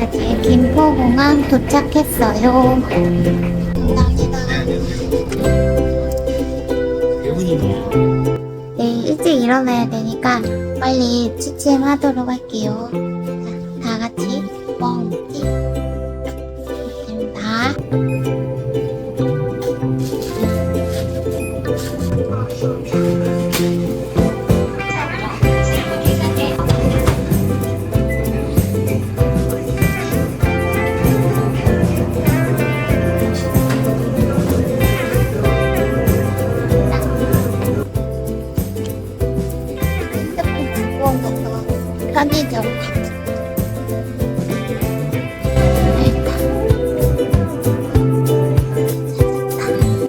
아직 김포공항 도착했어요. 네, 일찍 일어나야 되니까 빨리 취침하도록 할게요. 자, 다 같이 뻥 가자. 일단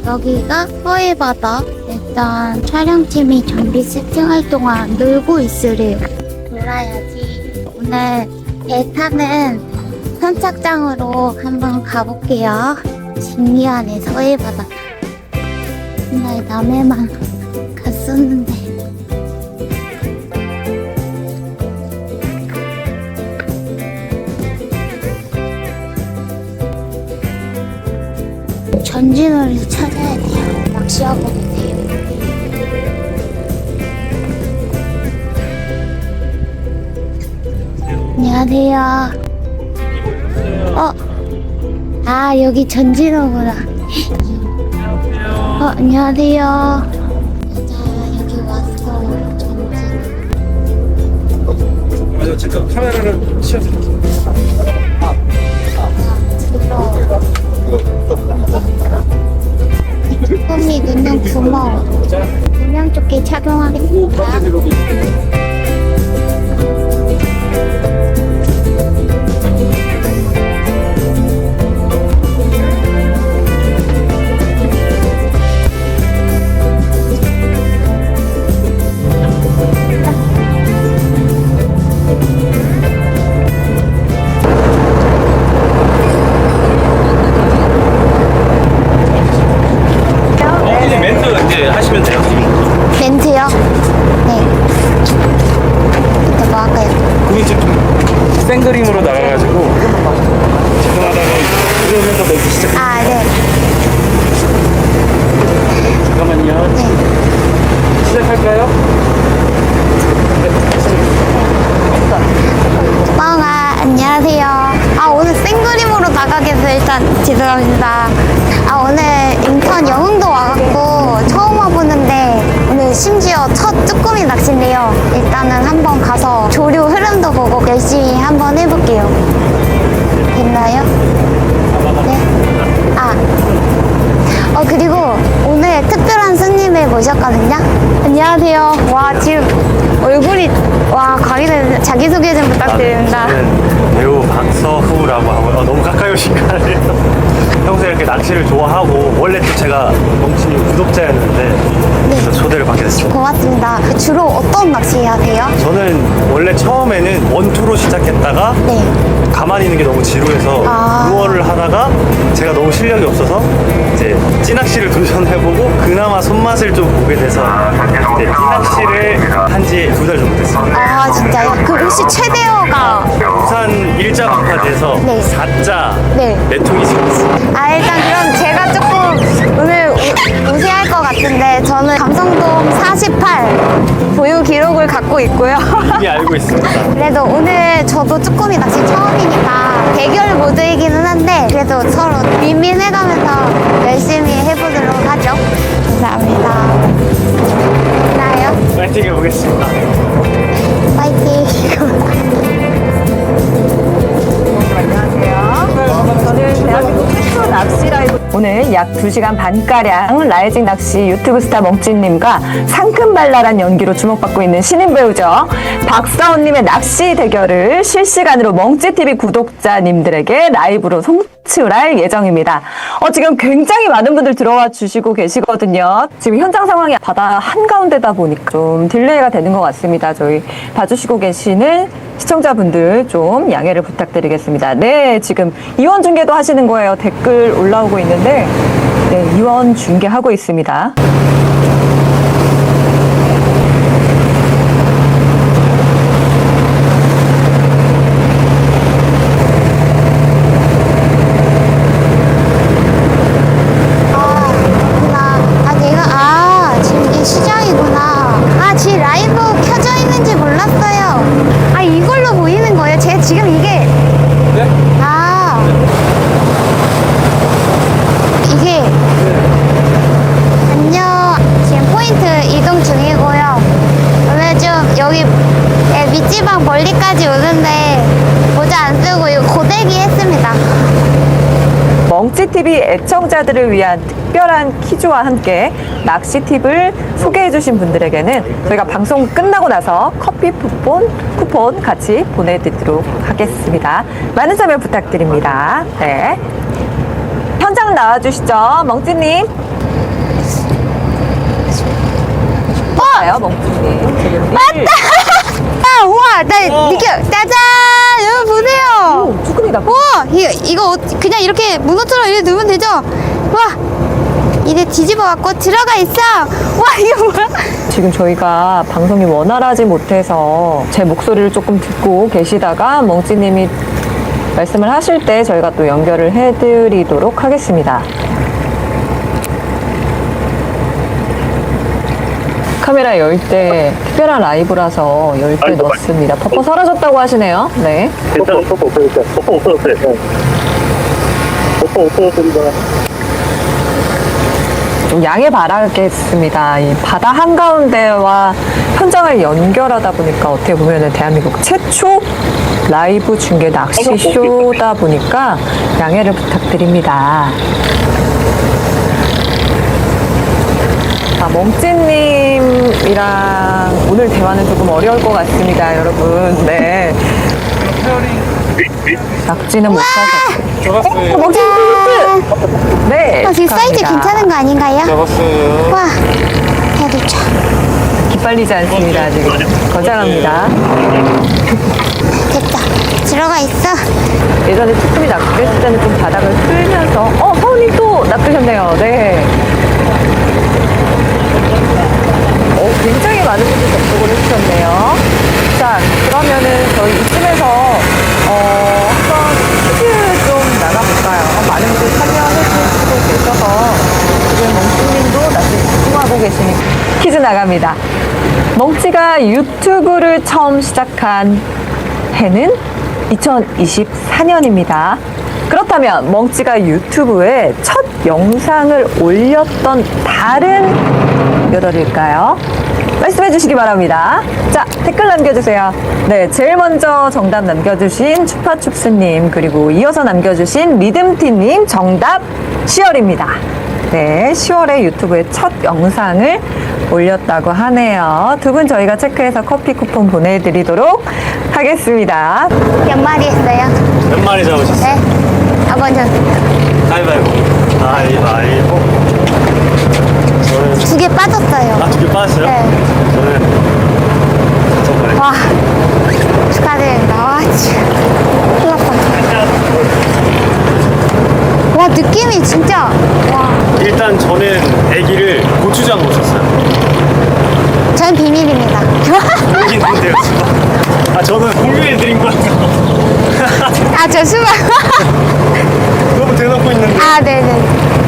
여기가 서해바다. 일단 촬영팀이 좀비 세팅할 동안 놀고 있으래요. 놀아야지. 오늘 배 타는 선착장으로 한번 가볼게요. 신기하네 서해바다. 옛날 남해만 갔었는데. 전진우를 찾아야 돼요. 낚시하고 계세요. 안녕하세요. 어, 아 여기 전진우구나. 어, 안녕하세요. 잠깐 카메라를 꿈이 눈은 부모. 구명조끼 착용하겠습니다. 안녕하세요. 아, 오늘 생그림으로 나가게 돼서 일단 죄송합니다. 아, 오늘 인턴 영흥도 와갖고 처음 와보는데 오늘 심지어 첫 쭈꾸미 낚시인데요. 일단은 한번 가서 조류 흐름도 보고 열심히 한번 해볼게요. 됐나요? 네. 아. 어, 그리고 손님을 모셨거든요. 안녕하세요. 와, 지금 얼굴이, 와, 가리는 자기소개 좀 부탁드립니다. 저는 배우 박서후라고 하고요. 어, 너무 가까이 오신 거 아니에요? 평소에 이렇게 낚시를 좋아하고 원래 또 제가 멍친이 구독자였는데 그래서 초대를 받게 됐습니다. 고맙습니다. 주로 어떤 낚시 하세요? 저는 원래 처음에는 원투로 시작했다가 네. 가만히 있는 게 너무 지루해서 아. 루어를 하다가 제가 너무 실력이 없어서 이제 찌낚시를 도전해보고 그나마 손맛을 좀 보게 돼서 이제 찌낚시를 한 지 두 달 정도 됐습니다. 아, 진짜요? 그럼 혹시 최대어가, 부산 일자 방파제에서 네. 4자 네. 메통이 지었습니다. 아, 일단 그럼 제가 조금 오늘 우, 우세할 것 같은데, 저는 감성동 48 보유 기록을 갖고 있고요. 이미 알고 있습니다. 그래도 오늘 저도 쭈꾸미 낚시 처음이니까 대결 모드이기는 한데 그래도 서로 윈윈해가면서 열심히 약 2시간 반가량 라이징 낚시 유튜브 스타 멍찌님과 상큼발랄한 연기로 주목받고 있는 신인 배우죠. 박사원님의 낚시 대결을 실시간으로 멍찌TV 구독자님들에게 라이브로 송출할 예정입니다. 어, 지금 굉장히 많은 분들 들어와 주시고 계시거든요. 지금 현장 상황이 바다 한가운데다 보니까 좀 딜레이가 되는 것 같습니다. 저희 봐주시고 계시는 시청자분들 좀 양해를 부탁드리겠습니다. 네, 지금 이원 중계도 하시는 거예요. 댓글 올라오고 있는데, 네, 이원 중계하고 있습니다. 오는데 모자 안 쓰고 이거 고데기 했습니다. 멍찌TV 애청자들을 위한 특별한 퀴즈와 함께 낚시 팁을 소개해주신 분들에게는 저희가 방송 끝나고 나서 커피 쿠폰, 쿠폰 같이 보내드리도록 하겠습니다. 많은 참여 부탁드립니다. 네. 현장 나와주시죠, 멍찌님. 맞아요, 멍찌님. 지금 맞다! 아, 우와, 나 느껴. 짜잔! 여러분 보세요. 오, 쭈꾸미다. 우와, 이거, 이거 어- 그냥 이렇게 문어처럼 이렇게 넣으면 되죠? 와, 이제 뒤집어 갖고 들어가 있어. 와, 이거 뭐야? 지금 저희가 방송이 원활하지 못해서 제 목소리를 조금 듣고 계시다가 멍찌님이 말씀을 하실 때 저희가 또 연결을 해드리도록 하겠습니다. 카메라 열 때 특별한 라이브라서 열때 넣습니다. 퍼퍼 사라졌다고 하시네요. 네. 괜찮아, 포포 없어졌어요. 포포 없어졌어요. 포포 없어졌습니다. 좀 양해 바라겠습니다. 이 바다 한가운데와 현장을 연결하다 보니까 어떻게 보면은 대한민국 최초 라이브 중계 낚시 쇼다 보니까 양해를 부탁드립니다. 아, 멍찌님이랑 오늘 대화는 조금 어려울 것 같습니다, 여러분. 네. 낙지는 못 사셨어요. 잡았어요. 멍찌님 포인트! 네. 어, 지금 사이즈 축하합니다. 괜찮은 거 아닌가요? 잡았어요. 와, 해도 참. 기빨리지 않습니다, 지금. 거장합니다. 됐다. 들어가 있어. 예전에 쭈꾸미 낚였을 때는 좀 바닥을 끌면서 어 서훈님 또 낚으셨네요 네 어, 굉장히 많은 분들이 접속을 해주셨네요. 자 그러면은 저희 이쯤에서 어 한번 퀴즈 좀 나가볼까요? 어, 많은 분들 참여해주시고 계셔서 지금 멍치님도 낚시 집중하고 계시니까 퀴즈 나갑니다. 멍치가 유튜브를 처음 시작한 해는 2024년입니다. 그렇다면 멍찌가 유튜브에 첫 영상을 올렸던 달 월일까요? 말씀해 주시기 바랍니다. 자, 댓글 남겨주세요. 네, 제일 먼저 정답 남겨주신 추파춥스님, 그리고 이어서 남겨주신 리듬티님 정답 10월입니다. 네, 10월에 유튜브에 첫 영상을 올렸다고 하네요. 두 분 저희가 체크해서 커피 쿠폰 보내드리도록 하겠습니다. 몇 마리 했어요? 몇 마리 잡으셨어요? 네. 아, 먼저 가위바위보. 가위바위보. 저는, 두 개 빠졌어요. 아, 두 개 빠졌어요? 네. 저는 다섯 마리. 와, 축하드립니다. 와, 참. 큰일 났다. 와, 느낌이 진짜. 와, 일단 저는 애기를 고추장 놓으셨어요. 전 비밀입니다. 있는데요, 지금. 아, 저는 공유해드린 거예요. 아, 저 수박. 너무 대놓고 있는데. 아, 네네.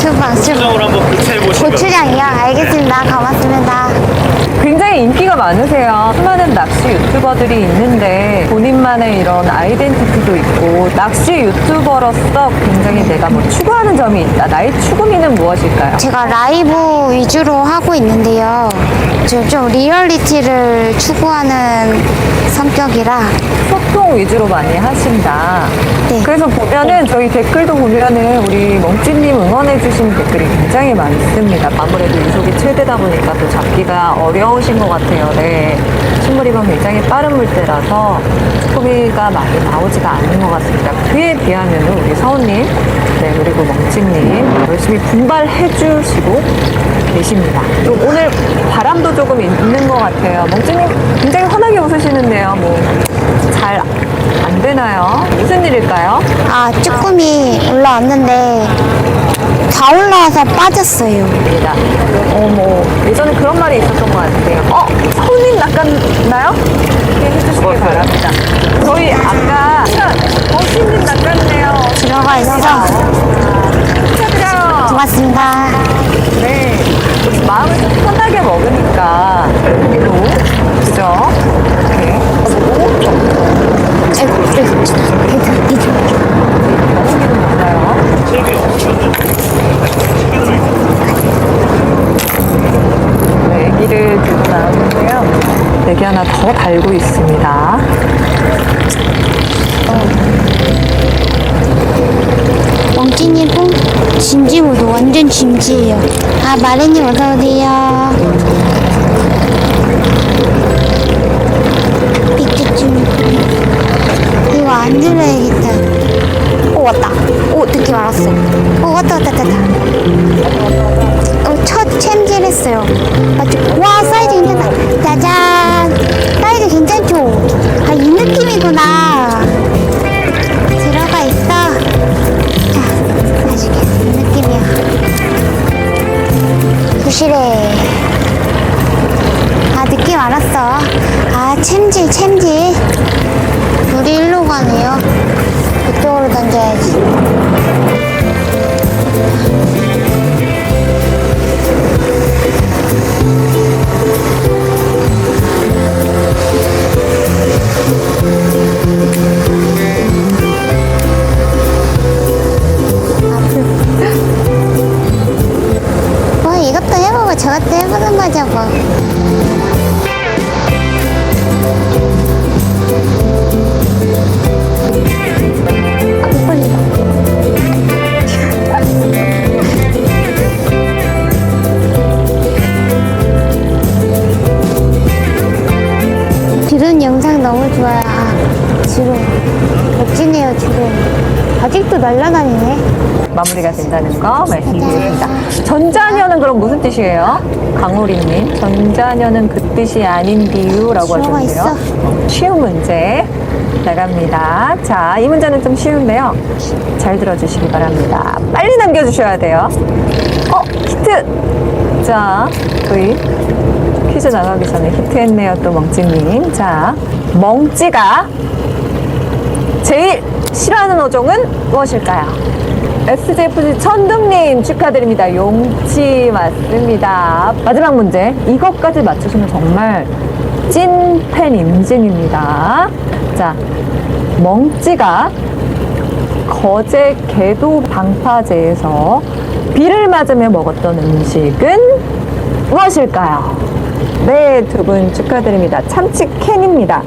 수박, 수박. 고추장으로 한번 교체해 보시면. 고추장이요? 알겠습니다. 고맙습니다. 굉장히 인기가 많으세요. 수많은 낚시 유튜버들이 있는데 본인만의 이런 아이덴티티도 있고 낚시 유튜버로서 굉장히 내가 뭐 추구하는 점이 있다. 나의 추구미는 무엇일까요? 제가 라이브 위주로 하고 있는데요. 저좀 리얼리티를 추구하는 성격이라 소통 위주로 많이 하신다. 네. 그래서 보면은 저희 댓글도 보면은 우리 멍찌님 응원해주신 댓글이 굉장히 많습니다. 아무래도 유속이 최대다 보니까 또 잡기가 어려우신 것 같아요. 네. 식물이면 굉장히 빠른 물때라서 소비가 많이 나오지가 않는 것 같습니다. 그에 비하면은 우리 서훈님, 네, 그리고 멍찌님 열심히 분발해 주시고 계십니다. 또 오늘 바람도 조금 있는 것 같아요. 멍찌님 굉장히 환하게 웃으시는데요. 뭐 잘 안 되나요? 무슨 일일까요? 아 쭈꾸미 올라왔는데 다 올라와서 빠졌어요. 입니다. 어, 뭐, 예전에 그런 말이 있었던 것 같아요. 어, 손님 낚았나요? 이렇게 해주시기 바랍니다. 저희 아까, 어, 손님 낚았네요. 들어가 있어. 축하드려요. 고맙습니다. 네. 마음을 좀 편하게 먹으니까, 또, 그죠? 이렇게. 먹기는 뭔가요? 네, 애기를 들고 나왔는데요. 네, 여기 하나 더 달고 있습니다. 진지모드 완전 진지해요. 아 마레님 어서 오세요. 이때쯤 이거 안 들어야겠다. 오 왔다. 오 느낌 알았어. 오 왔다 왔다 왔다. 어, 첫 챔질했어요. 맞죠? 와 된다는 거 말씀드리겠습니다. 전자녀는 그럼 무슨 뜻이에요? 강우리님, 전자녀는 그 뜻이 아닌디유라고 들어가 하셨는데요. 쉬운 문제 나갑니다. 자, 이 문제는 좀 쉬운데요. 잘 들어주시기 바랍니다. 빨리 남겨주셔야 돼요. 어, 히트! 자, 저희 퀴즈 나가기 전에 히트했네요, 또 멍찌님. 자, 멍찌가 제일 싫어하는 어종은 무엇일까요? SJFG 천둥님 축하드립니다. 용치 맞습니다. 마지막 문제. 이것까지 맞추시면 정말 찐팬 인증입니다. 자, 멍찌가 거제 개도 방파제에서 비를 맞으며 먹었던 음식은 무엇일까요? 네, 두 분 축하드립니다. 참치 캔입니다.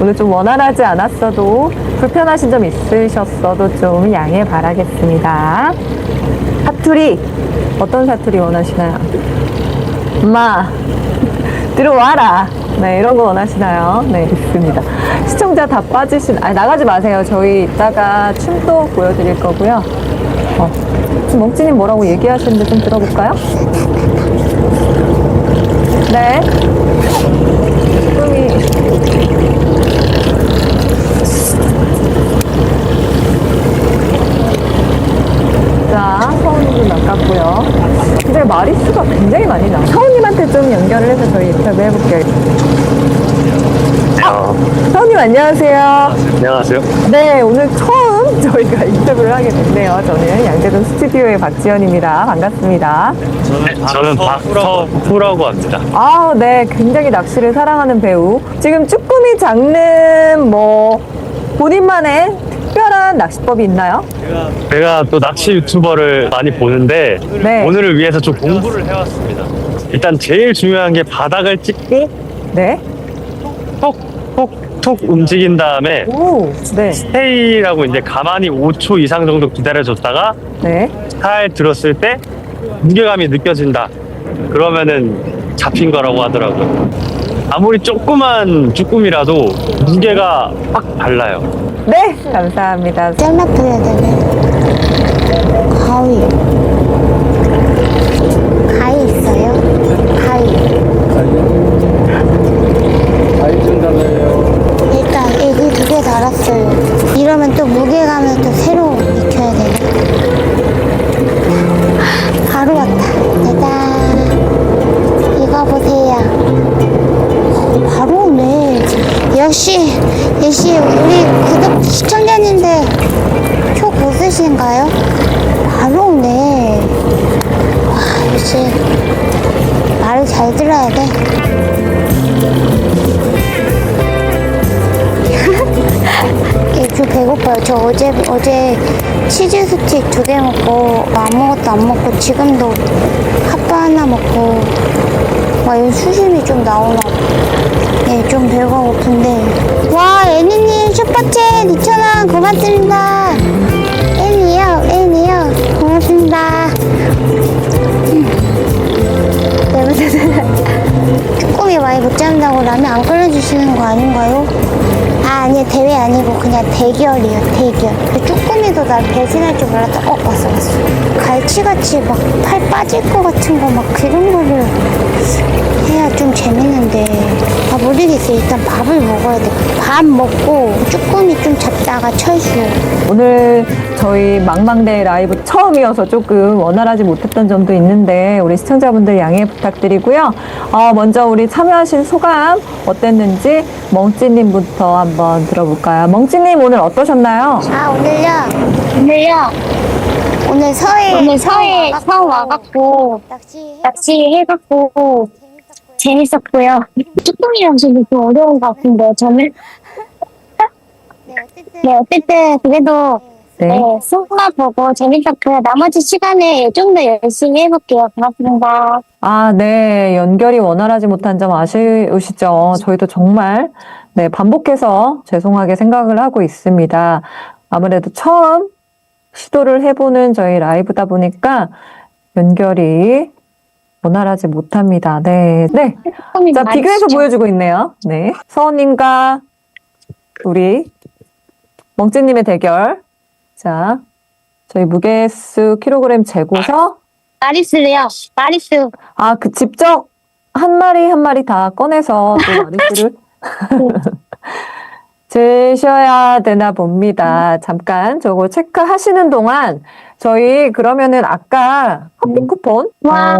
오늘 좀 원활하지 않았어도 불편하신 점 있으셨어도 좀 양해 바라겠습니다. 사투리 어떤 사투리 원하시나요? 엄마 들어와라. 네, 이런 거 원하시나요? 네, 있습니다. 시청자 다 빠지신, 아니, 나가지 마세요. 저희 이따가 춤도 보여드릴 거고요. 어, 지금 멍찌님 뭐라고 얘기하시는데 좀 들어볼까요? 네. 꿈이. 자, 서훈님 아깝고요. 굉장히 마리수가 굉장히 많이 나와요. 서훈님한테 좀 연결을 해서 저희 인터뷰 해볼게요. 아, 서훈님 안녕하세요. 안녕하세요. 네, 오늘 처음 저희가 인터뷰를 하게 됐네요. 저는 양재동 스튜디오의 박지연입니다. 반갑습니다. 저는 박서후라고 합니다. 아, 네. 굉장히 낚시를 사랑하는 배우. 지금 쭈꾸미 장르 뭐 본인만의 특별한 낚시법이 있나요? 제가 또 낚시 유튜버를 많이 보는데 네. 오늘을 위해서 좀 공부를 해왔습니다. 일단 제일 중요한 게 바닥을 찍고 네. 톡톡톡 움직인 다음에 오, 네. 스테이라고 이제 가만히 5초 이상 정도 기다려줬다가 네. 살 들었을 때 무게감이 느껴진다. 그러면은 잡힌 거라고 하더라고요. 아무리 조그만 쭈꾸미라도 무게가 확 달라요. 네. 감사합니다. 잘라줘야 되네. 가위. 가위 있어요? 가위. 좀 달라요. 일단 애기 두 개 달았어요. 이러면 또 무게감을 또 새로 익혀야 되네. 바로 왔다. 역시, 역시 우리 구독 시청자님들 표 고수신가요? 바로 오네. 와, 역시 말을 잘 들어야 돼. 저 배고파요. 저 어제 어제 치즈 스틱 두 개 먹고 아무것도 안 먹고 지금도 핫바 하나 먹고 와 이거 수심이 좀 나오나 봐. 네, 좀 배가 고픈데. 와, 애니님 슈퍼챗 2,000원 고맙습니다. 애니요, 애니요. 고맙습니다. 네, 무슨 쭈꾸미 많이 못 잡는다고 라면 안 끓여주시는 거 아닌가요? 아, 아니, 대회 아니고 그냥 대결이에요, 대결. 그 쭈꾸미도 나 배신할 줄 몰랐다. 어, 왔어, 왔어. 갈치같이 막 팔 빠질 것 같은 거 막 그런 거를 해야 좀 재밌는데. 아, 모르겠어요. 일단 밥을 먹어야 돼. 밥 먹고 쭈꾸미 좀 잡다가 철수. 오늘 저희 망망대 라이브 처음이어서 조금 원활하지 못했던 점도 있는데 우리 시청자분들 양해 부탁드리고요. 어, 먼저 우리 참여하신 소감 어땠는지 멍찌님부터 한번 들어볼까요? 멍찌님 오늘 어떠셨나요? 아, 오늘요? 오늘요? 오늘 서해. 오늘 서해 처음 와갖고 낚시 낚시 해갖고 재밌었고요. 쭈꾸미 낚시도 좀 어려운 것 같은데 저는 네, 어쨌든. 네 어쨌든 그래도 네. 네 소가 보고 재밌었고요. 나머지 시간에 좀 더 열심히 해볼게요. 고맙습니다. 아, 네. 연결이 원활하지 못한 점 아쉬우시죠? 저희도 정말, 네, 반복해서 죄송하게 생각을 하고 있습니다. 아무래도 처음 시도를 해보는 저희 라이브다 보니까 연결이 원활하지 못합니다. 네. 네. 자, 비교해서. 보여주고 있네요. 네. 서원님과 우리 멍찌님의 대결. 자, 저희 무게수 킬로그램 재고서 마리스래요. 마리스. 아, 그 직접 한 마리 한 마리 다 꺼내서 또 마리수를 재셔야 되나 봅니다. 잠깐 저거 체크하시는 동안 저희 그러면은 아까 커피 쿠폰 와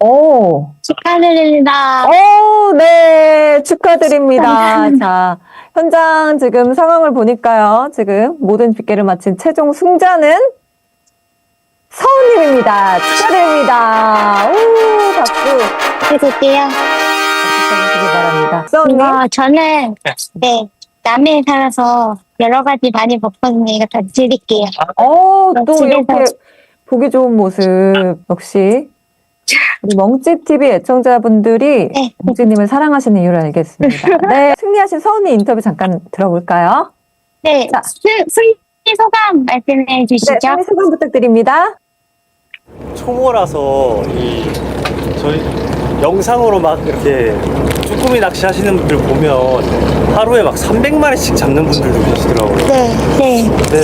어, 오, 축하드립니다. 오, 네, 축하드립니다. 자, 현장 지금 상황을 보니까요. 지금 모든 집계를 마친 최종 승자는 서우님입니다. 축하드립니다. 오, 박수. 해줄게요. 부탁드리기 바랍니다. 서우님. 이거 저는 네 남해에 살아서 여러 가지 많이 먹거든요. 이거 다 드릴게요. 어, 또 집에서 이렇게 보기 좋은 모습. 역시. 우리 멍찌TV 애청자분들이 네. 멍찌님을 사랑하시는 이유를 알겠습니다. 네. 승리하신 서우님 인터뷰 잠깐 들어볼까요? 네, 자. 수, 수희 소감 말씀해 네, 주시죠. 서우님 소감 부탁드립니다. 초보라서 이 저희 영상으로 막 이렇게 쭈꾸미 낚시 하시는 분들 보면 하루에 막 300마리씩 잡는 분들도 계시더라고요. 네. 네, 근데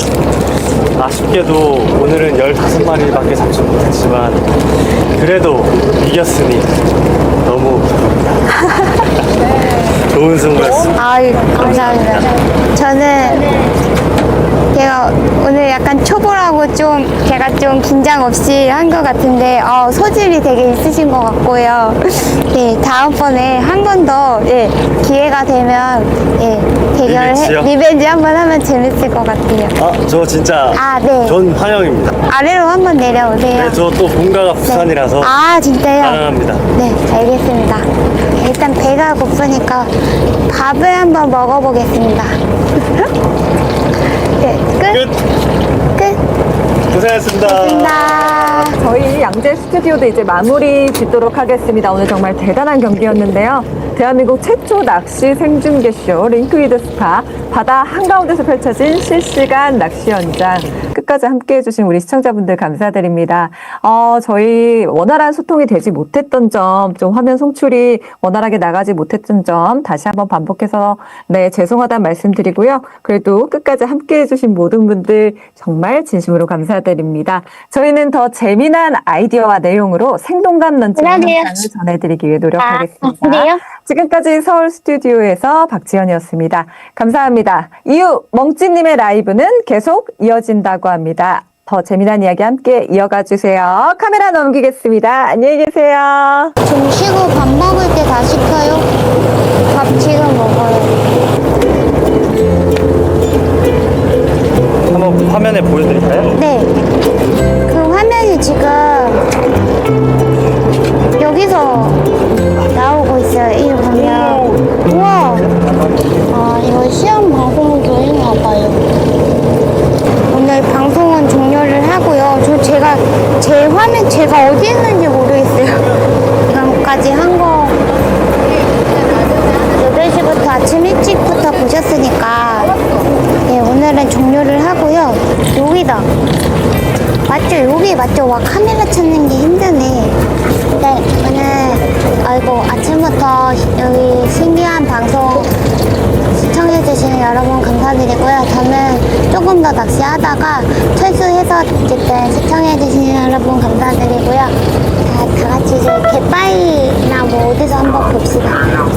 아쉽게도 오늘은 15마리밖에 잡지 못했지만 그래도 이겼으니 너무 좋은 승부였습니다. 아유, 감사합니다. 저는 제가 오늘 약간 초보라고 좀 제가 좀 긴장 없이 한 것 같은데 어, 소질이 되게 있으신 것 같고요. 네, 다음번에 한 번 더 예, 기회가 되면 예, 대결 리벤지요? 리벤지 한 번 하면 재밌을 것 같아요. 아, 저 진짜 아, 네. 전 환영입니다. 아래로 한 번 내려오세요. 네, 저 또 본가가 부산이라서 아, 진짜요? 사랑합니다. 네, 알겠습니다. 일단 배가 고프니까 밥을 한번 먹어보겠습니다. 네, 끝. 끝. 끝. 고생하셨습니다. 끝. 저희 양재 스튜디오도 이제 마무리 짓도록 하겠습니다. 오늘 정말 대단한 경기였는데요. 대한민국 최초 낚시 생중계쇼 링크위드 스타 바다 한가운데서 펼쳐진 실시간 낚시 현장 끝까지 함께 해주신 우리 시청자분들 감사드립니다. 어, 저희 원활한 소통이 되지 못했던 점, 좀 화면 송출이 원활하게 나가지 못했던 점 다시 한번 반복해서 네 죄송하다는 말씀드리고요. 그래도 끝까지 함께 해주신 모든 분들 정말 진심으로 감사드립니다. 저희는 더 재미난 아이디어와 내용으로 생동감 넘치는 그러게요. 영상을 전해드리기 위해 아, 노력하겠습니다. 그래요? 지금까지 서울 스튜디오에서 박지연이었습니다. 감사합니다. 이후 멍찌님의 라이브는 계속 이어진다고 합니다. 더 재미난 이야기 함께 이어가 주세요. 카메라 넘기겠습니다. 안녕히 계세요. 좀 쉬고 밥 먹을 때 다 시켜요? 밥 지금 먹어요. 한번 화면에 보여드릴까요? 네. 그 화면이 지금 여기서 나오고 있어요. 이거 보면. 우와! 아, 이거 시험 방송 중인가 봐요. 오늘 방송은 종료를 하고요. 저 제가 제 화면 제가 어디 있는지 모르겠어요. 지금까지 한거 오셨으니까 네, 오늘은 종료를 하고요. 여기다. 맞죠? 여기 맞죠? 와 카메라 찾는 게 힘드네. 네, 오늘 아이고 아침부터 여기 신기한 방송 시청해주시는 여러분 감사드리고요. 저는 조금 더 낚시하다가 철수해서 어쨌든 시청해주시는 여러분 감사드리고요. 자, 다 같이 이제 갯바위나 뭐 어디서 한번 봅시다.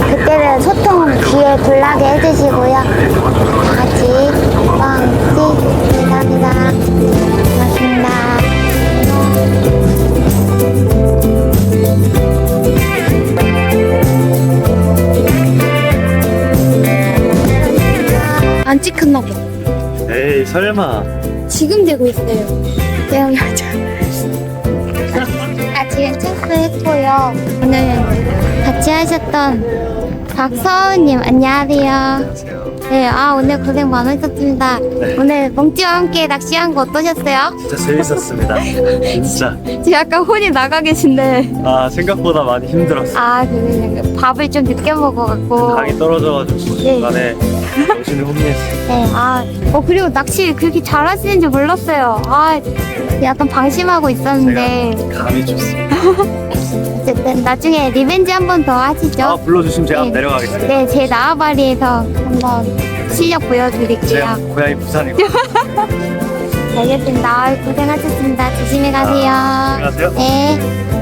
그때는 소통 귀에 불나게 해주시고요. 감사합니다. 고맙습니다. 안 찍혔나 봐. 에이 설마 지금 되고 있어요. 내가 맞아. 아, 지금 체크했고요. 오늘 같이 하셨던 박서은님, 안녕하세요. 네, 아, 오늘 고생 많으셨습니다. 오늘 멍찌와 함께 낚시한 거 어떠셨어요? 진짜 재밌었습니다. 진짜 지금 약간 혼이 나가 계신데. 아 생각보다 많이 힘들었어. 아, 그, 밥을 좀 늦게 먹어갖고. 각이 떨어져가지고 네. 중간에 정신을 혼미했어. 네, 아, 어, 그리고 낚시 그렇게 잘하시는지 몰랐어요. 아, 약간 방심하고 있었는데. 제가 감이 좋습니다. 어쨌든 나중에 리벤지 한 번 더 하시죠. 아 불러주시면 제가 네. 내려가겠습니다. 네, 제 나와바리에서 한번 실력 보여드릴게요. 고향이 부산이고. 알겠습니다. 고생하셨습니다. 조심히 가세요. 안녕하세요. 네.